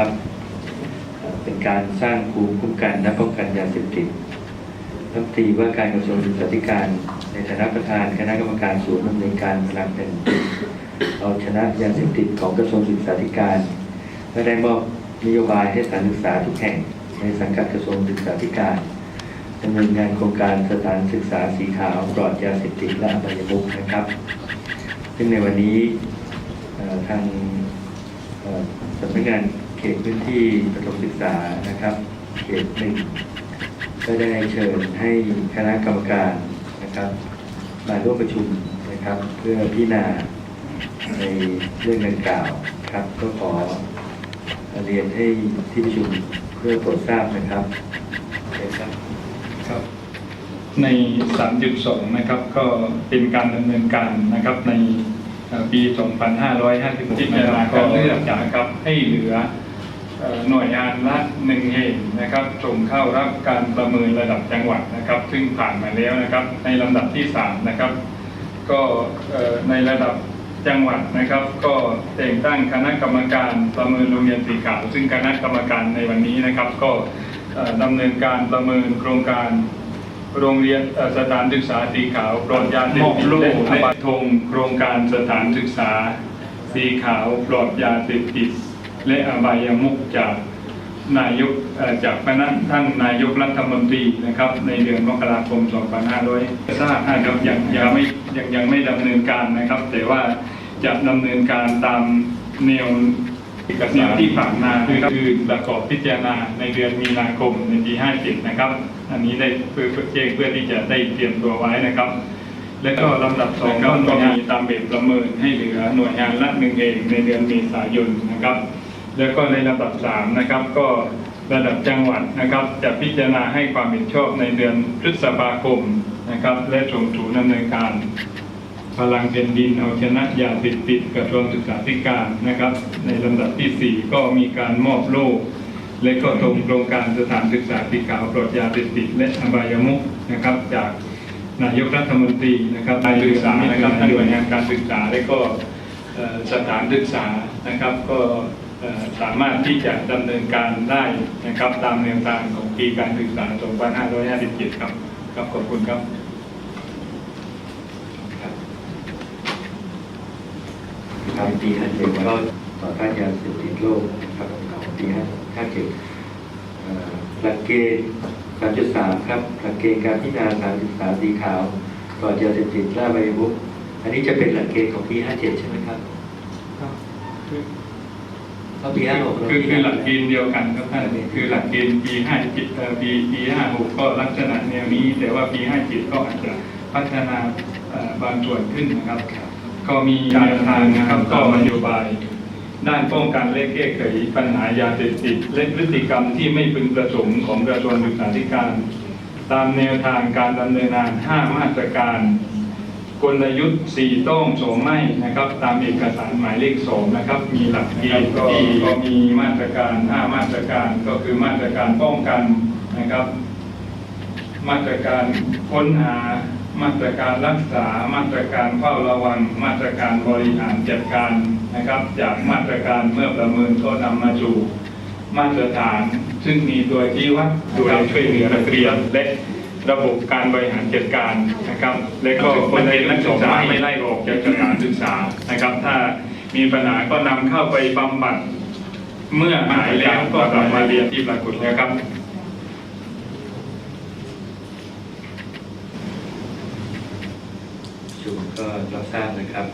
นะครับ เป็นการสร้างภูมิคุ้มกันและป้องกันยาเสพติดรัฐมนตรีว่าการกระทรวงศึกษาธิการ ในฐานะประธานคณะกรรมการศูนย์ดำเนินการพลังเป็นเอาชนะยาเสพติดของกระทรวงศึกษาธิการและได้มอบนโยบายให้สถานศึกษาทุกแห่ง ในสังกัดกระทรวงศึกษาธิการดำเนินงานโครงการสถานศึกษาสีขาวปลอดยาเสพติดและอบายมุขนะครับ ซึ่งในวันนี้ทางสำนักงาน เขตพื้นที่ประถมศึกษานะครับ เขตหนึ่งก็ได้เชิญให้คณะกรรมการนะครับ มาร่วมประชุมนะครับ เพื่อพิจารณาในเรื่องดังกล่าวครับ ก็ขอเรียนให้ที่ประชุมเพื่อโปรดทราบนะครับเชิญครับครับใน 3.2 นะครับก็เป็นการดำเนินการนะครับในเอ่อปี 2556ที่จะมาการเลือกนะครับให้เหลือเอ่อ หน่วยงานละหนึ่งแห่งนะครับส่งเข้ารับการประเมินระดับจังหวัดนะครับ ซึ่งผ่านมาแล้วนะครับ ในลำดับที่3นะครับก็เอ่อในระดับจังหวัดนะครับ ก็แต่งตั้งคณะกรรมการประเมินโรงเรียนสีขาว ซึ่งคณะกรรมการในวันนี้นะครับ ก็เอ่อดำเนินการประเมินโครงการโรงเรียนเอ่อสถานศึกษาสีขาวปลอดยาเสพติดและและธงโครงการสถานศึกษาสีขาวปลอดยาเสพติด และอบายมุขจากนายกจากคณะท่านนายกรัฐมนตรีนะครับ ในเดือนมกราคม 2500ทราบนะครับยังยังไม่ยังยังไม่ดำเนินการนะครับ แต่ว่าจะดำเนินการตามแนวเอกสารที่ผ่านมาคือประกอบพิจารณาในเดือนมีนาคมในปี 57 นะครับ อันนี้ได้เพื่อเพื่อแจ้งเพื่อที่จะได้เตรียมตัวไว้นะครับ และก็ลำดับสองก็ก็มีตามแบบประเมินให้เหลือหน่วยงานละหนึ่งเองในเดือนเมษายนนะครับ แล้วก็ในลำดับสามนะครับก็ระดับจังหวัดนะครับ จะพิจารณาให้ความเห็นชอบในเดือนพฤษภาคมนะครับ และส่งถูดำเนินการ พลังเป็นดินเอาชนะยาเสพติดกระทรวงศึกษาธิการนะครับ ในลำดับที่ 4 ก็มีการมอบโล่และก็ตรงโครงการสถานศึกษาสีขาวปลอดยาเสพติดและอบายมุขนะครับ จากนายกรัฐมนตรีนะครับนายศึกษานะครับท่านหน่วยงานการศึกษาและก็สถานศึกษานะครับก็ สามารถที่จะดำเนินการได้นะครับตามแนวทางของปีการศึกษา 2557 ครับครับขอบคุณครับครับปี57ก็ต่อต้านยาเสพติดโลกนะครับของปี57หลักเกณฑ์3.3 ครับหลักเกณฑ์การพิจารณาสารศึกษาสีขาวปลอยาเสพติดล่าใบมุกอันนี้จะเป็นหลักเกณฑ์ของปี57ใช่ไหมครับ เพราปี56เราคือคือหลักเกพิณฑ์เดียวกันครับท่านคือหลักเกณฑ์ปีห้าจิตปีปีห้าหกก็ลักษณะแนวนี้ แต่ว่าปีห้าจิตก็อาจจะพัฒนาบางส่วนขึ้นนะครับ ก็มีการทางนะครับก็นโยบาย ด้านป้องกันและแก้ไขปัญหายาเสพติดและพฤติกรรมที่ไม่พึงประสงค์ของกระทรวงศึกษาธิการ ตามแนวทางการดำเนินงาน 5 มาตรการ กลยุทธ์สี่ต้องสองไม่นะครับ ตามเอกสารหมายเลขสองนะครับ มีหลักเกณฑ์ก็ก็มีมาตรการห้ามาตรการก็คือมาตรการป้องกันนะครับ มาตรการค้นหามาตรการรักษา มาตรการเฝ้าระวัง มาตรการบริหารจัดการนะครับ จากมาตรการเมื่อประเมินก็นำมาสู่มาตรฐาน ซึ่งมีตัวชี้วัดดูแลช่วยเหลือนักเรียนและ ระบบการบริหารจัดการนะครับ และก็คนเรียนนักศึกษาไม่ไล่ออกจากสถานศึกษานะครับ ถ้ามีปัญหาก็นำเข้าไปบำบัดเมื่อหายแล้วก็กลับมาเรียนที่ปรากฏแล้วครับชุมก็รับทราบนะครับ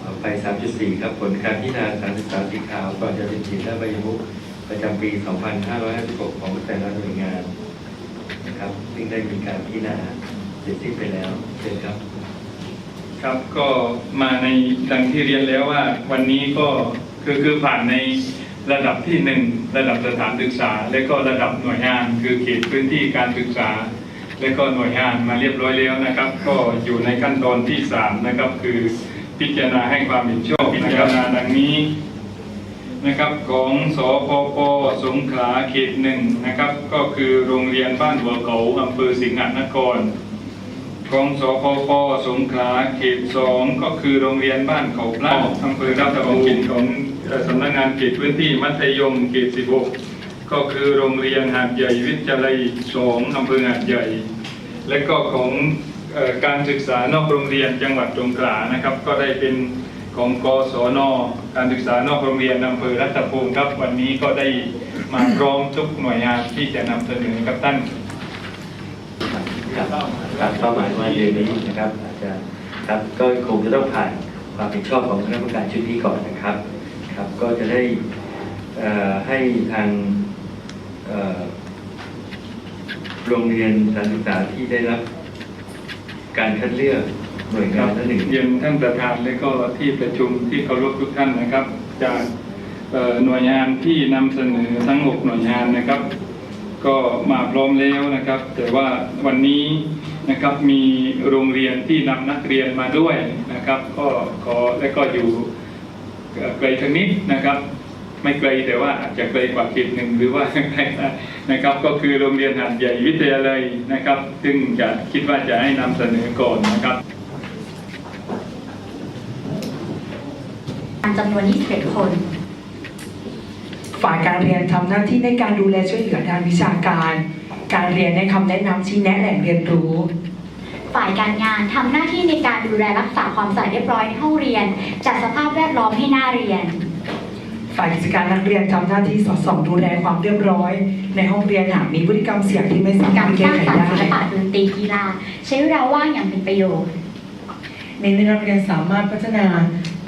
เอาไป 3.4 ครับผลการพิจารณาสารศึกษาสีขาวปลอดยาเสพติดและใบมุกประจำปี 2556 ของแต่ละหน่วยงาน นะครับซึ่งได้มีการพิจารณาเสร็จสิ้นไปแล้วเชิญครับ ครับก็มาในดังที่เรียนแล้วว่า วันนี้ก็คือคือผ่านในระดับที่หนึ่งระดับสถานศึกษา และก็ระดับหน่วยงาน คือเขตพื้นที่การศึกษา และก็หน่วยงานมาเรียบร้อยแล้วนะครับ ก็อยู่ในขั้นตอนที่สามนะครับ คือพิจารณาให้ความเห็นชอบพิจารณาดังนี้ นะครับของสปปสงขลาเขตหนึ่งนะครับ ก็คือโรงเรียนบ้านหัวเขาอำเภอสิงห์นคร ของสพปสงขลาเขตสองก็คือโรงเรียนบ้านเขาพระอำเภอรับตะวันกินของสำนักงานเขตพื้นที่มัธยมเขต16ก็คือโรงเรียนหาดใหญ่วิทยาลัยสองอำเภอหาดใหญ่ และก็ของอการศึกษานอกโรงเรียนจังหวัดสงขลานะครับ ก็ได้เป็น ของกศนการศึกษานอกโรงเรียนอำเภอรัตภูมิครับ วันนี้ก็ได้มาพร้อมทุกหน่วยงานที่จะนำเสนอกับท่านครับเป้าหมายว่าเดือนนี้นะครับอาจจะครับก็คงจะต้องผ่านความเห็นชอบของคณะกรรมการชุดนี้ก่อนนะครับครับ ก็จะได้ให้ทางโรงเรียนสานศึกษาที่ได้รับการคัดเลือก หน่วยงารันนึ่งเรียนท่านประธานและก็ที่ประชุมที่เคารพทุกท่านนะครับ จากหน่วยงานที่นำเสนอทั้ง6หน่วยงานนะครับ ก็มาพร้อมแล้วนะครับ แต่ว่าวันนี้นะครับมีโรงเรียนที่นำนักเรียนมาด้วยนะครับ ก็ขอและก็อยู่ไกลสักนิดนะครับ ไม่ไกลแต่ว่าอาจจะไกลกว่าเขตหนึ่งหรือว่าไกลนะครับ ก็คือโรงเรียนหาดใหญ่วิทยาลัยนะครับ ซึ่งจะคิดว่าจะให้นำเสนอก่อนนะครับ จำนวน 21 คน ฝ่ายการเรียนทำหน้าที่ในการดูแลช่วยเหลือด้านวิชาการ การเรียนในคำแนะนำชี้แนะแหล่งเรียนรู้ ฝ่ายการงานทำหน้าที่ในการดูแลรักษาความสะอาดเรียบร้อยในห้องเรียน จัดสภาพแวดล้อมให้น่าเรียน ฝ่ายกิจการนักเรียนทำหน้าที่สอดส่องดูแลความเรียบร้อย ในห้องเรียนหากมีพฤติกรรมเสี่ยงที่ไม่สาการมารถสแก้ร้างไขสรรค์ได้ศิลปะดนตรีกีฬา ใช้เวลาว่างอย่างเป็นประโยชน์ เน้นให้นักเรียนสามารถพัฒนา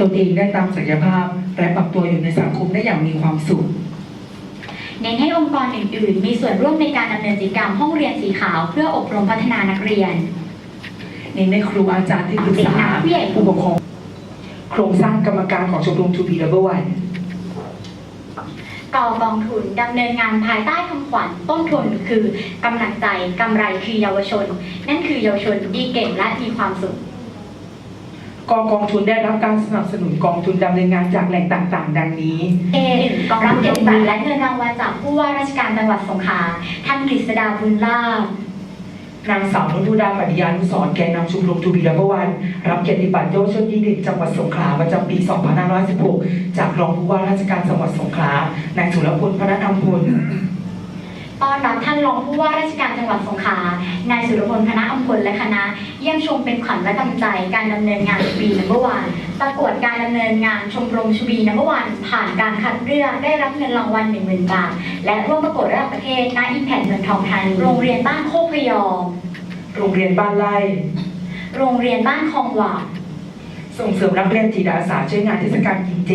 ตนเองได้ตามศักยภาพ และปรับตัวอยู่ในสังคมได้อย่างมีความสุขเน้นให้องค์กรอื่น ๆ มีส่วนร่วมในการดำเนินกิจกรรมห้องเรียนสีขาวเพื่ออบรมพัฒนานักเรียน เน้นให้ครูอาจารย์ที่ปรึกษาเด็กนักผู้ใหญ่ผู้ปกครอง โครงสร้างกรรมการของชมรมทูบีดับเบิลวันก่อกองทุนดำเนินงานภายใต้คำขวัญต้นทุนคือกำลังใจกำไรคือเยาวชน นั่นคือเยาวชนดีเก่งและมีความสุข กองกองทุนได้รับการสนับสนุนกองทุนดำเนินงานจากแหล่งต่างๆ ดังนี้ เอหนึ่งกองรับเกียรติบัตรและเงินรางวัลจากผู้ว่าราชการจังหวัดสงขลาท่านกฤษดาบุญลาภนางสาวนุดาปฏิยานุสรณ์แกนนำชุมรมทูบีดับวัน รับเกียรติบัตรเยาวชนดีเด่นจังหวัดสงขลาประจำปี 2516 จากรองผู้ว่าราชการจังหวัดสงขลานายสุรพลพนัทอำพล ต้อนรับท่านรองผู้ว่าราชการจังหวัดสงขลานายสุรพลพนะอำพลและคณะ เยี่ยมชมเป็นขวัญและกำลังใจการดำเนินงานชูบีนัมเบอร์วันประกวดการดำเนินงานชมรมชูบีนัมเบอร์วันผ่านการคัดเลือกได้รับเงินรางวัล1 0,000บาท และร่วมประกวดระดับประเทศณอิมแพคเมืองทองธานีโรงเรียนบ้านโคกพยอมโรงเรียนบ้านไร่โรงเรียนบ้านคลองหวานส่งเสริมนักเรียนจิตอาสาช่วยงานเทศกาลกินเจ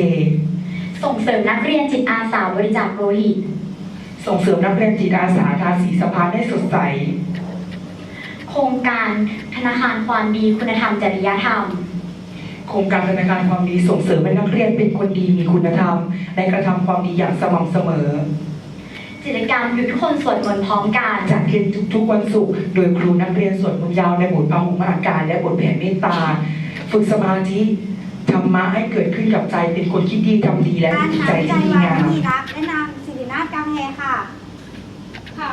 ส่งเสริมนักเรียนจิตอาสาบริจาคโลหิต ส่งเสริมนักเรียนจิตอาสาทาสีสะพานให้สดใส โครงการธนาคารความดีคุณธรรมจริยธรรม โครงการธนาคารความดีส่งเสริมให้นักเรียนเป็นคนดีมีคุณธรรม และกระทำความดีอย่างสม่ำเสมอ กิจกรรมหยุดทุกคนสวดมนต์พร้อมกัน จัดเรียนทุกๆวันศุกร์โดยครูนักเรียนสวดมนต์ยาวในบทพหุมาการและบทแผ่เมตตา ฝึกสมาธิธรรมะให้เกิดขึ้นกับใจเป็นคนคิดดีทำดีและการมีหาใจวิจัที่ยดีวางงาม วิธีรักางสิรินาถกำแพงค่ะ ค่ะ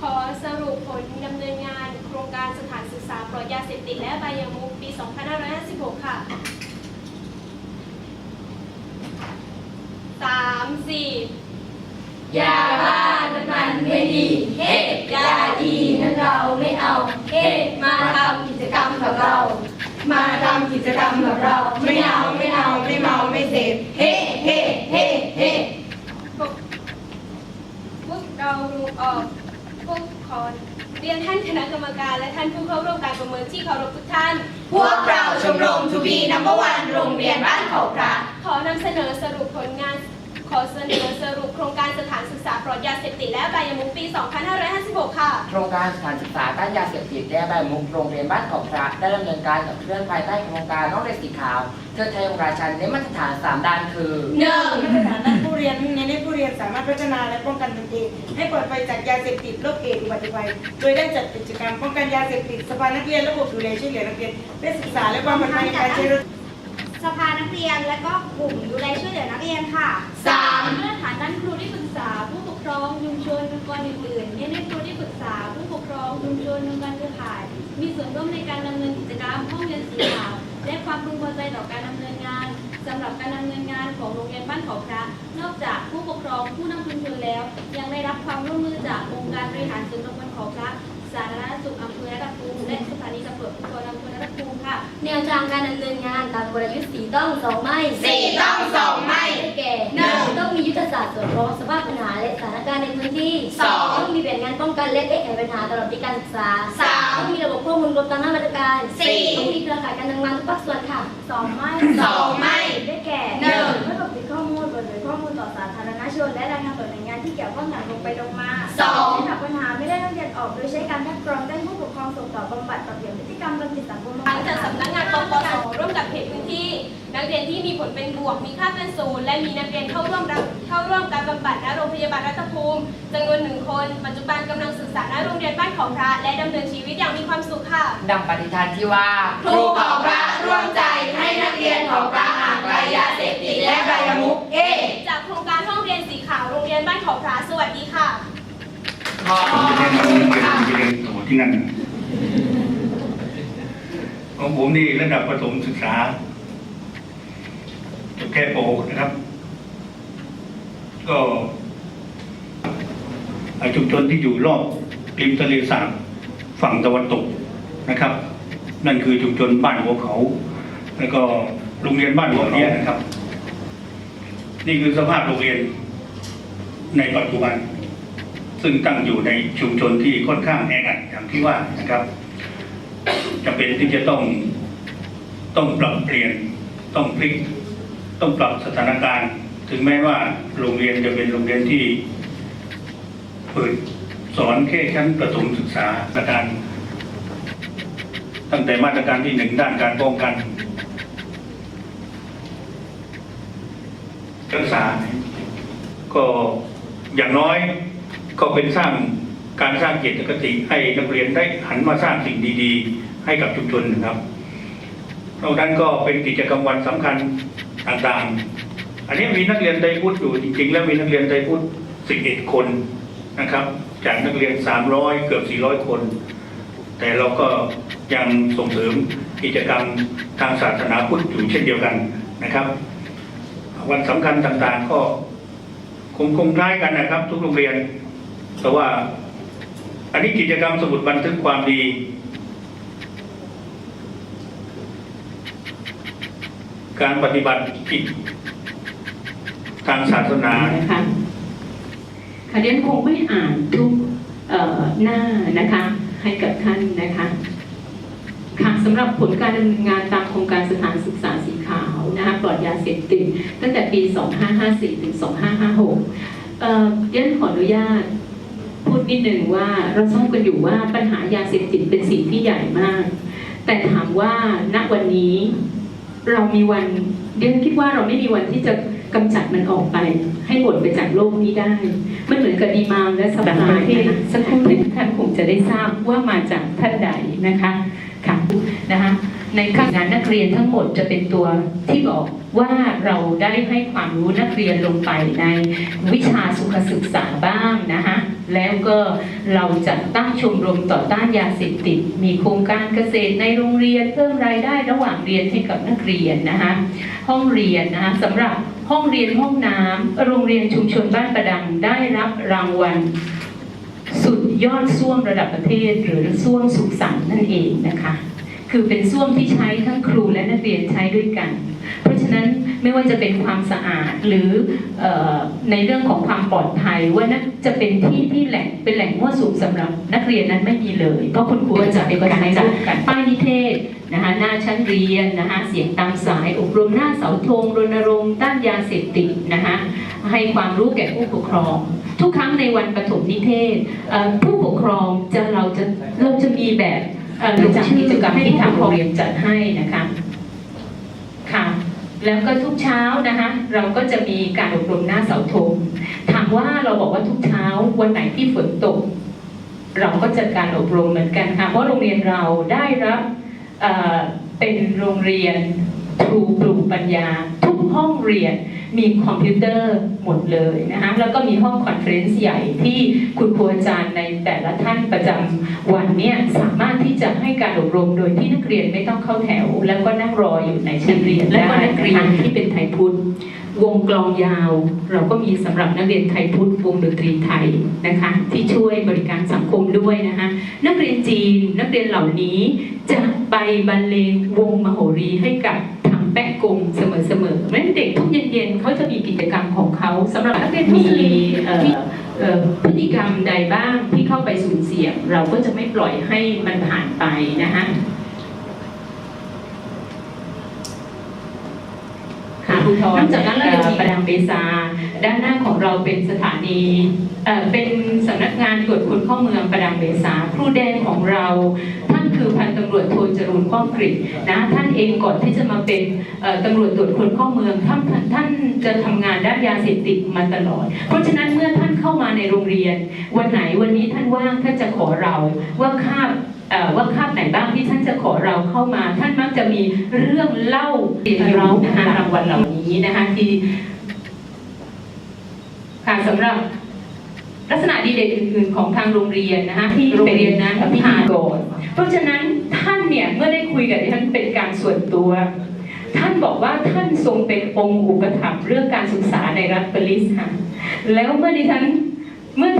ขอสรุปผลดำเนินงานโครงการสถานศึกษาปลอดยาเสพติดและอบายมุขปี 2556 ค่ะ 3 4 ยาบ้านั้นมันไม่ดี เฮ้ยาดีนั้นเราไม่เอา เฮ้มาทำกิจกรรมกับเรา มาทำกิจกรรมกับเรา ไม่เอาไม่เอาไม่เมาไม่เสพ เฮ้เฮ้เฮ้เฮ้ เรารู้ออกพวกขอเรียนท่านคณะกรรมการและท่านผู้เข้าร่วมการประเมินที่เคารพทุกท่าน พวกเราชมรมทูบีนัมเบอร์วันโรงเรียนบ้านเขาพระขอนำเสนอสรุปผลงาน ขอเสนอสรุปโครงการสถานศึกษาปลอดยาเสพติดและอบายมุขปี 2556 ค่ะ โครงการสถานศึกษาต้านยาเสพติดและใบมุกโรงเรียนบ้านเกาะพระได้ดำเนินการกับเคลื่อนภายใต้โครงการน้องเรียนสีขาวเทิดไทยองค์ราชันในมาตรฐาน3ด้านคือหนึ่งมาตรฐานด้านผู้เรียนเน้นให้ผู้เรียนสามารถพัฒนาและป้องกันตนเองให้ปลอดภัยจากยาเสพติดโรคเอดส์อุบัติภัยโดยได้จัดกิจกรรมป้องกันยาเสพติดสภานักเรียนระบบดูแลช่วยเหลือนักเรียนเพื่อศึกษาและความปลอดภัยในการใช้รถ สภานักเรียนและก็กลุ่มดูแลช่วยเหลือนักเรียนค่ะสามมาตรฐานด้านครูที่ปรึกษา ผู้ปกครองชุมชนองค์กรอื่นๆเน้นให้ครูที่ปรึกษาาผู้ปกครองชุมชนองค์การเครือข่าย มีส่วนร่วมในการดำเนินกิจกรรมห้องเรียนสีขาวและความพึงพอใจต่อการดำเนินงานสำหรับการดำเนินงานของโรงเรียนบ้านเขาพระนอกจากผู้ปกครองผู้นำชุมชนแล้ว ยังได้รับความร่วมมือจากองค์การบริหารส่วนตำบลเขาพระ สาธารณสุขอำเภอระดัตภูมิและสถานีตำรวจภูธรอำเภอระดัตภูมิค่ะ แนวทางการดำเนินงานตามกลยุทธ์สีต้องสองไม่ สี่ต้อง สตร์สอดคล้องสภาพปัญหาและสถานการณ์ในพื้นที่สองต้องมีแผนงานป้องกันและแก้ไขปัญหาตลอดปีการศึกษาสามต้องมีระบบข้อมูลรวมตามหน้ามาตรการสี่ต้องมีเครือข่ายการทำงานทุกภาคส่วนค่ะสองไม่สองไม่ได้แก่หนึ่งเพื่อปกปิดข้อมูลเปิดเผยข้อมูลต่อสาธารณชนและรายงานต่อหน่วยงานที่เกี่ยวข้องอย่างตรงไปตรงมาสองและหากปัญหาไม่ได้นักเรียนออกโดยใช้การคัดกรองได้ผู้ปกครองส่งต่อบำบัดปรับเปลี่ยนพฤติกรรมบำบัดสังคมหลังจากสำนักงานปปสร่วมกับเขตพื้นที่ นักเรียนที่มีผลเป็นบวกมีค่าเป็นศูนย์และมีนักเรียนเข้าร่วมรับ เข้าร่วมการบำบัดณโรงพยาบาลรัตภูมิจำนวนหนึ่งคน ปัจจุบันกำลังศึกษาณโรงเรียนบ้านเขาพระ และดำเนินชีวิตอย่างมีความสุขค่ะ ดังปฏิทานที่ว่า ครูของพระร่วมใจให้นักเรียนของพระห่างไกลยาเสพติดและใบายมุกเอ จากโครงการห้องเรียนสีขาวโรงเรียนบ้านเขาพระสวัสดีค่ะ ขอผมจะได้มาเรียนไปเรียนต่อที่นั่นของผมนี่ระดับประถมศึกษาจบแค่ป .6 นะครับ ก็ชุมชนที่อยู่รอบริมทะเลสาบฝั่งตะวันตกนะครับ นั่นคือชุมชนบ้านหัวเขา แล้วก็โรงเรียนบ้านหัวเนี้ยนะครับ นี่คือสภาพโรงเรียนในปัจจุบัน ซึ่งตั้งอยู่ในชุมชนที่ค่อนข้างแออัดอย่างที่ว่านะครับจำเป็นที่จะต้องต้องปรับเปลี่ยนต้องพลิก ต้องปรับสถานการณ์ ถึงแม้ว่าโรงเรียนจะเป็นโรงเรียนที่เปิดสอนแค่ชั้นประถมศึกษามาตรการตั้งแต่มาตรการที่หนึ่งด้านการป้องกันรักษา ก็อย่างน้อยก็เป็นสร้างการสร้างเจตคติให้นักเรียนได้หันมาสร้างสิ่งดีๆ ให้กับชุมชนนะครับนอกนั้นก็เป็นกิจกรรมวันสำคัญต่างๆ อันนี้มีนักเรียนไทยพุทธอยู่จริงๆ แล้วมีนักเรียนไทยพุทธ11 คนนะครับ จากนักเรียน 300 เกือบ 400 คน แต่เราก็ยังส่งเสริมกิจกรรมทางศาสนาพุทธอยู่เช่นเดียวกันนะครับ วันสำคัญต่างๆก็คงคงคล้ายกันนะครับ ทุกโรงเรียน แต่ว่าอันนี้กิจกรรมสมุดบันทึกความดีการปฏิบัติกิจ ทางศาสนานะคะค่ะเรียนคงไม่อ่านทุกหน้านะคะ ให้กับท่านนะคะค่ะสำหรับผลการดำเนินงานตามโครงการสถานศึกษาสีขาวนะคะปลอดยาเสพติดตั้งแต่ปี 2554 ถึง 2556เอ่อเรียนขออนุญาตพูดนิดหนึ่งว่าเราทราบกันอยู่ว่าปัญหายาเสพติดเป็นสิ่งที่ใหญ่มาก แต่ถามว่าณวันนี้เรามีวันเรียนคิดว่าเราไม่มีวันที่จะ กำจัดมันออกไป ให้หมดไปจากโลกนี้ได้ มันเหมือนกับดีมานและสปาห์ที่สักครู่หนึ่งท่านคงจะได้ทราบว่ามาจากท่านใดนะคะค่ะนะคะในขั้นงานนักเรียนทั้งหมดจะเป็นตัวที่บอกว่าเราได้ให้ความรู้นักเรียนลงไปในวิชาสุขศึกษาบ้างนะคะแล้วก็เราจะตั้งชมรมต่อต้านยาเสพติด มีโครงการเกษตรในโรงเรียนเพิ่มรายได้ระหว่างเรียนให้กับนักเรียนนะคะห้องเรียนนะคะสำหรับ ห้องเรียนห้องน้ำโรงเรียนชุมชนบ้านประดังได้รับรางวัล สุดยอดส้วมระดับประเทศ หรือส้วมสุขสันต์นั่นเองนะคะ คือเป็นส้วมที่ใช้ทั้งครูและนักเรียนใช้ด้วยกัน เพราะฉะนั้นไม่ว่าจะเป็นความสะอาดหรือออในเรื่องของความปลอดภัยว่านักจะเป็นที่ที่แหล่งเป็นแหล่งมั่วสุมสำหรับนักเรียนนั้นไม่มีเลย เพราะคุณครูจะเป็นการจัดป้ายนิเทศนะคะหน้าชั้นเรียนนะคะเสียงตามสายอบรมหน้าเสาธงรณรงค์ต้านยาเสพติดนะคะให้ความรู้แก่ผู้ปกครอง ทุกครั้งในวันปฐมนิเทศผู้ปกครองจะเราจะเราจะมีแบบ เอ่อจากกิจกรรมที่ทางโรงเรียนจัดให้นะคะค่ะแล้วก็ทุกเช้านะคะ เราก็จะมีการอบรมหน้าเสาธงถามว่าเราบอกว่าทุกเช้าวันไหนที่ฝนตก เราก็จัดการอบรมเหมือนกันค่ะเพราะโรงเรียนเราได้รับเเป็นโรงเรียนครูปลูกปัญญาทุ ห้องเรียน มีคอมพิวเตอร์หมดเลยนะคะแล้วก็มีห้องคอนเฟรนซ์ใหญ่ที่คุณครูอาจารย์ในแต่ละท่านประจำวันเนี่ยสามารถที่จะให้การอบรมโดยที่นักเรียนไม่ต้องเข้าแถว แล้วก็นั่งรออยู่ในชั้นเรียนและก็นักเรียนที่เป็นไทยพุทธวงกลองยาว เราก็มีสำหรับนักเรียนไทยพุทธวงดนตรีไทยนะคะที่ช่วยบริการสังคมด้วยนะคะนักเรียนจีนนักเรียนเหล่านี้จะไปบรรเลงวงมโหรีให้กับทาง แป๊กกงเสมอๆเพราะฉะนั้นเด็กทุกเย็นๆเขาจะมีกิจกรรมของเขาสำหรับนักเรียนมีเอ่อเอ่อพฤติกรรมใดบ้างที่เข้าไปสูญเสียเราก็จะไม่ปล่อยให้มันผ่านไปนะคะค่ะนอกจากนั้นเรายังมีประดังเบซา ด้านหน้าของเราเป็นสถานีเอ่อเป็นสำนักงานตรวจคนเข้าเมืองประดังเบซาครูแดงของเราท่าน คือพันตำรวจโทจรูนป้อมกฤษนะท่านเองก่อนที่จะมาเป็นเอ่อตำรวจตรวจคนเข้าเมืองท่านท่านจะทำงานด้านยาเสพติดมาตลอด เพราะฉะนั้นเมื่อท่านเข้ามาในโรงเรียน วันไหนวันนี้ท่านว่างท่านจะขอเราว่าคาบเอ่อว่าคาบไหนบ้างที่ท่านจะขอเราเข้ามา ท่านมักจะมีเรื่องเล่าเรียนเรานะคะรางวัลเหล่านี้นะคะที่ค่ะสำหรับ ลักษณะดีเด่นอื่นๆของทางโรงเรียนนะคะที่โรงเรียนนั้นพิธานก่อนเพราะฉะนั้นท่านเนี่ยเมื่อได้คุยกับท่านเป็นการส่วนตัว ท่านบอกว่าท่านทรงเป็นองค์อุปถัมภ์เรื่องการศึกษาในรัฐเบลิสค่ะแล้วเมื่อดิฉันเมื่อ